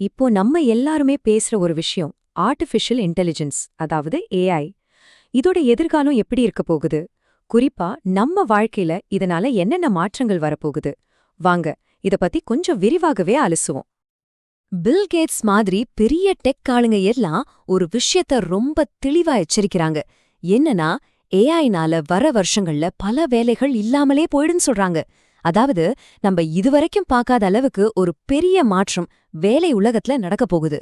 இப்போ நம்ம எல்லாருமே பேசுற ஒரு விஷயம் ஆர்டிஃபிஷியல் இன்டெலிஜென்ஸ் அதாவது ஏஐ இதோட எதிர்காலம் எப்படி இருக்க போகுது? குறிப்பா நம்ம வாழ்க்கையில இதனால என்னென்ன மாற்றங்கள் வரப்போகுது? வாங்க இத பத்தி கொஞ்சம் விரிவாகவே அலசுவோம். பில் கேட்ஸ் மாதிரி பெரிய டெக் ஆளுங்க எல்லாம் ஒரு விஷயத்த ரொம்ப தெளிவா எச்சரிக்கிறாங்க. என்னன்னா ஏஐனால வர வருஷங்கள்ல பல வேலைகள் இல்லாமலே போயிடுன்னு சொல்றாங்க. அதாவது நம்ம இதுவரைக்கும் பார்க்காத அளவுக்கு ஒரு பெரிய மாற்றம் வேலை உலகத்துல நடக்க போகுது.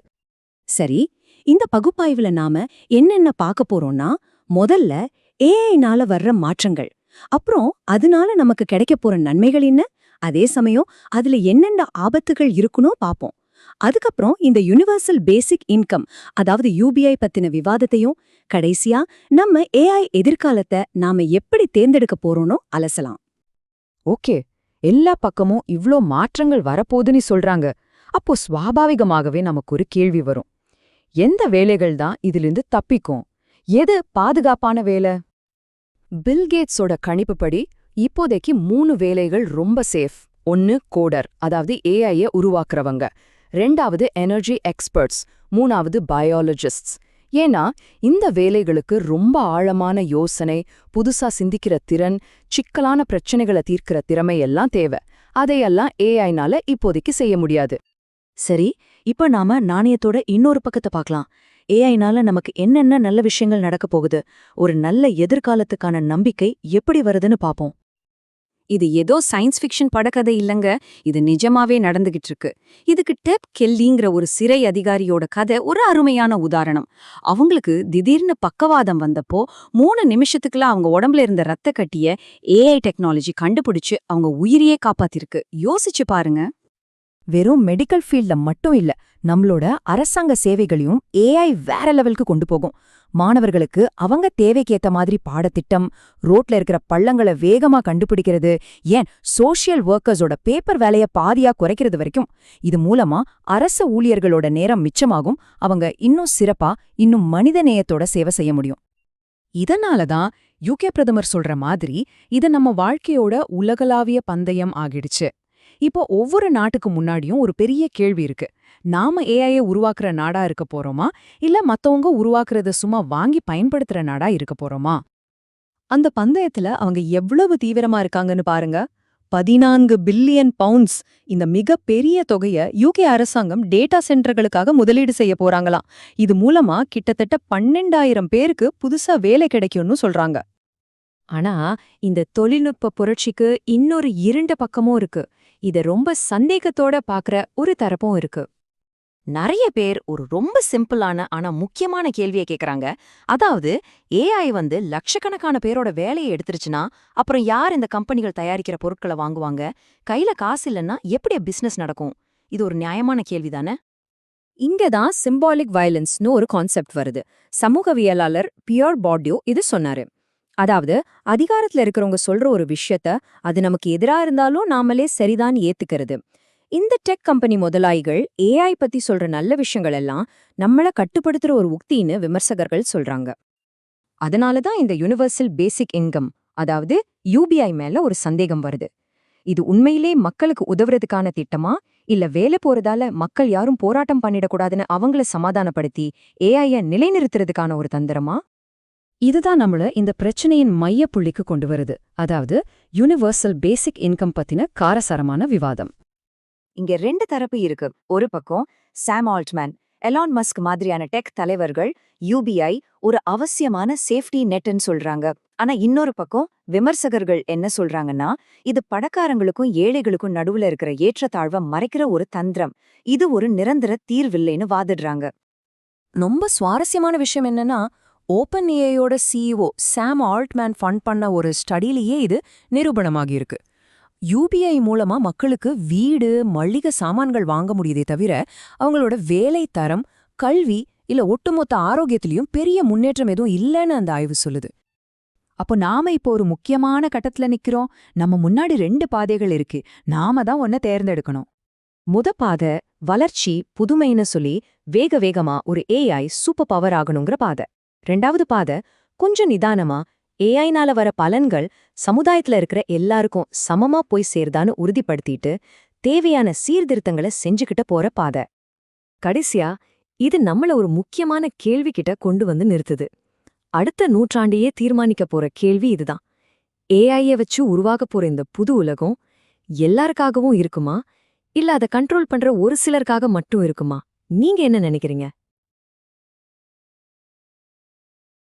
சரி இந்த பகுப்பாய்வுல நாம என்னென்ன பார்க்க போறோம்னா முதல்ல ஏஐனால வர்ற மாற்றங்கள். அப்புறம் அதனால நமக்கு கிடைக்க போற நன்மைகள் என்ன? அதே சமயம் அதுல என்னென்ன ஆபத்துகள் இருக்குனோ பாப்போம் அதுக்கப்புறம் இந்த யுனிவர்சல் பேசிக் இன்கம் அதாவது யூபிஐ பத்தின விவாதத்தையும் கடைசியா நம்ம ஏஐ எதிர்காலத்தை நாம எப்படி தேர்ந்தெடுக்க போறோம்னோ அலசலாம். ஓகே எல்லா பக்கமும் இவ்ளோ மாற்றங்கள் வரப்போதுன்னு சொல்றாங்க. அப்போ சுவாபாவிகமாகவே நமக்கு ஒரு கேள்வி வரும். எந்த வேலைகள் தான் இதிலிருந்து தப்பிக்கும்? எது பாதுகாப்பான வேலை? பில்கேட்ஸோட கணிப்புப்படி இப்போதைக்கு மூணு வேலைகள் ரொம்ப சேஃப். ஒன்னு கோடர் அதாவது ஏஐய உருவாக்குறவங்க. ரெண்டாவது எனர்ஜி எக்ஸ்பர்ட்ஸ். மூணாவது பயாலஜிஸ்ட்ஸ். ஏன்னா இந்த வேலைகளுக்கு ரொம்ப ஆழமான யோசனை புதுசா சிந்திக்கிற திறன் சிக்கலான பிரச்சனைகளை தீர்க்கிற திறமை எல்லாம் தேவை. அதையெல்லாம் ஏஐனால இப்போதைக்கு செய்ய முடியாது. சரி இப்ப நாம நாணயத்தோட இன்னொரு பக்கத்தை பார்க்கலாம். ஏஐனால நமக்கு என்னென்ன நல்ல விஷயங்கள் நடக்க போகுது ஒரு நல்ல எதிர்காலத்துக்கான நம்பிக்கை எப்படி வருதுன்னு பாப்போம் இது ஏதோ சயின்ஸ் ஃபிக்ஷன் படக்கதை இல்லங்க. இது நிஜமாவே நடந்துகிட்டு இருக்கு இதுக்கு டெப் கெல்லிங்கிற ஒரு சிறை அதிகாரியோட கதை ஒரு அருமையான உதாரணம். அவங்களுக்கு திடீர்னு பக்கவாதம் வந்தப்போ மூணு நிமிஷத்துக்குள்ள அவங்க உடம்புல இருந்த ரத்த கட்டிய ஏஐ டெக்னாலஜி கண்டுபிடிச்சு அவங்க உயிரையே காப்பாத்திருக்கு. யோசிச்சு பாருங்க. வெறும் மெடிக்கல் ஃபீல்ட்ல மட்டும் இல்ல நம்மளோட அரசாங்க சேவைகளையும் ஏஐ வேற லெவலுக்கு கொண்டு போகும். மாணவர்களுக்கு அவங்க தேவைக்கேத்த மாதிரி பாடத்திட்டம் ரோட்ல இருக்கிற பள்ளங்களை வேகமா கண்டுபிடிக்கிறது ஏன் சோஷியல் ஒர்க்கர்ஸோட பேப்பர் வேலைய பாதியா குறைக்கிறது வரைக்கும். இது மூலமா அரச ஊழியர்களோட நேரம் மிச்சமாகும் அவங்க இன்னும் சிறப்பா இன்னும் மனித நேயத்தோட சேவை செய்ய முடியும். இதனால தான் யூகே பிரதமர் சொல்ற மாதிரி இது நம்ம வாழ்க்கையோட உலகளாவிய பந்தயம் ஆகிடுச்சு. இப்போ ஒவ்வொரு நாட்டுக்கு முன்னாடியும் ஒரு பெரிய கேள்வி இருக்கு. நாம ஏஐய உருவாக்குற நாடா இருக்க போறோமா? இல்ல மத்தவங்க உருவாக்குறத சும்மா வாங்கி பயன்படுத்துற நாடா இருக்க போறோமா? அந்த பந்தயத்துல அவங்க எவ்வளவு தீவிரமா இருக்காங்கன்னு பாருங்க. பதினான்கு பில்லியன் பவுண்ட்ஸ் இந்த மிக பெரிய தொகைய யூகே அரசாங்கம் டேட்டா சென்டர்களுக்காக முதலீடு செய்ய போறாங்களாம். இது மூலமா கிட்டத்தட்ட பன்னெண்டாயிரம் பேருக்கு புதுசா வேலை கிடைக்கும்னு சொல்றாங்க. ஆனா இந்த தொழில்நுட்ப புரட்சிக்கு இன்னொரு இருண்ட பக்கமும் இருக்கு. இத ரொம்ப சந்தேகத்தோட பாக்குற ஒரு தரப்பும் இருக்கு. நிறைய பேர் ஒரு ரொம்ப சிம்பிளான ஆனா முக்கியமான கேள்வியை கேக்குறாங்க. அதாவது ஏஐ வந்து லட்சக்கணக்கான பேரோட வேலையை எடுத்துருச்சுன்னா அப்புறம் யார் இந்த கம்பெனிகள் தயாரிக்கிற பொருட்களை வாங்குவாங்க? கையில காசு இல்லைன்னா எப்படி பிசினஸ் நடக்கும்? இது ஒரு நியாயமான கேள்விதானே இங்கதான் சிம்பாலிக் வயலன்ஸ்னு ஒரு கான்செப்ட் வருது. சமூகவியலாளர் பியர் பாட்யோ இது சொன்னாரு. அதாவது அதிகாரத்துல இருக்கிறவங்க சொல்ற ஒரு விஷயத்த அது நமக்கு எதிரா இருந்தாலும் நாமளே சரிதான் ஏத்துக்கிறது. இந்த டெக் கம்பெனி முதலாளிகள் ஏஐ பத்தி சொல்ற நல்ல விஷயங்கள் எல்லாம் நம்மள கட்டுப்படுத்துற ஒரு உக்தின்னு விமர்சகர்கள் சொல்றாங்க. அதனால தான் இந்த யுனிவர்சல் பேசிக் இன்கம் அதாவது யூபிஐ மேல ஒரு சந்தேகம் வருது. இது உண்மையிலே மக்களுக்கு உதவுறதுக்கான திட்டமா? இல்ல வேலை போறதால மக்கள் யாரும் போராட்டம் பண்ணிடக்கூடாதுன்னு அவங்கள சமாதானப்படுத்தி ஏஐய நிலைநிறுத்துறதுக்கான ஒரு தந்திரமா? இதுதான் நம்மள இந்த பிரச்சனையின் மைய புள்ளிக்கு கொண்டு வருது. அதாவது யுனிவர்சல் பேசிக் இன்கம் பத்தின காரசாரமான விவாதம். இங்க ரெண்டு தரப்பு இருக்கு. ஒரு பக்கம் சாம் ஆல்ட்மேன் எலான் மஸ்க் மாதிரியான டெக் தலைவர்கள் யூபிஐ ஒரு அவசியமான சேஃப்டி நெட்னு சொல்றாங்க. ஆனா இன்னொரு பக்கம் விமர்சகர்கள் என்ன சொல்றாங்கன்னா இது பணக்காரங்களுக்கும் ஏழைகளுக்கும் நடுவுல இருக்கிற ஏற்றத்தாழ்வை மறைக்கிற ஒரு தந்திரம். இது ஒரு நிரந்தர தீர்வில்லைன்னு வாதிடுறாங்க. ரொம்ப சுவாரஸ்யமான விஷயம் என்னன்னா ஓப்பன் ஏஐயோட சிஇஓ சாம் ஆல்ட்மேன் ஃபண்ட் பண்ண ஒரு ஸ்டடியிலேயே இது நிரூபணமாகியிருக்கு. யூபிஐ மூலமா மக்களுக்கு வீடு மளிகை சாமான்கள் வாங்க முடியுதே தவிர அவங்களோட வேலை தரம் கல்வி இல்ல ஒட்டுமொத்த ஆரோக்கியத்திலையும் பெரிய முன்னேற்றம் எதுவும் இல்லைன்னு அந்த ஆய்வு சொல்லுது. அப்போ நாம இப்போ ஒரு முக்கியமான கட்டத்துல நிக்கிறோம். நம்ம முன்னாடி ரெண்டு பாதைகள் இருக்கு. நாம தான் ஒன்ன தேர்ந்தெடுக்கணும். முத பாதை வளர்ச்சி புதுமைன்னு சொல்லி வேக வேகமா ஒரு ஏஐ சூப்பர் பவர் ஆகணுங்கிற பாதை. ரெண்டாவது பாதை கொஞ்சம் நிதானமா ஏஐனால வர பலன்கள் சமுதாயத்துல இருக்கிற எல்லாருக்கும் சமமா போய் சேர்தான்னு உறுதிப்படுத்திட்டு தேவையான சீர்திருத்தங்களை செஞ்சுக்கிட்ட போற பாதை. கடைசியா இது நம்மள ஒரு முக்கியமான கேள்வி கிட்ட கொண்டு வந்து நிறுத்துது. அடுத்த நூற்றாண்டையே தீர்மானிக்க போற கேள்வி இதுதான். ஏஐய வச்சு உருவாக போற இந்த புது உலகம் எல்லாருக்காகவும் இருக்குமா? இல்ல அதை கண்ட்ரோல் பண்ற ஒரு சிலருக்காக மட்டும் இருக்குமா? நீங்க என்ன நினைக்கிறீங்க?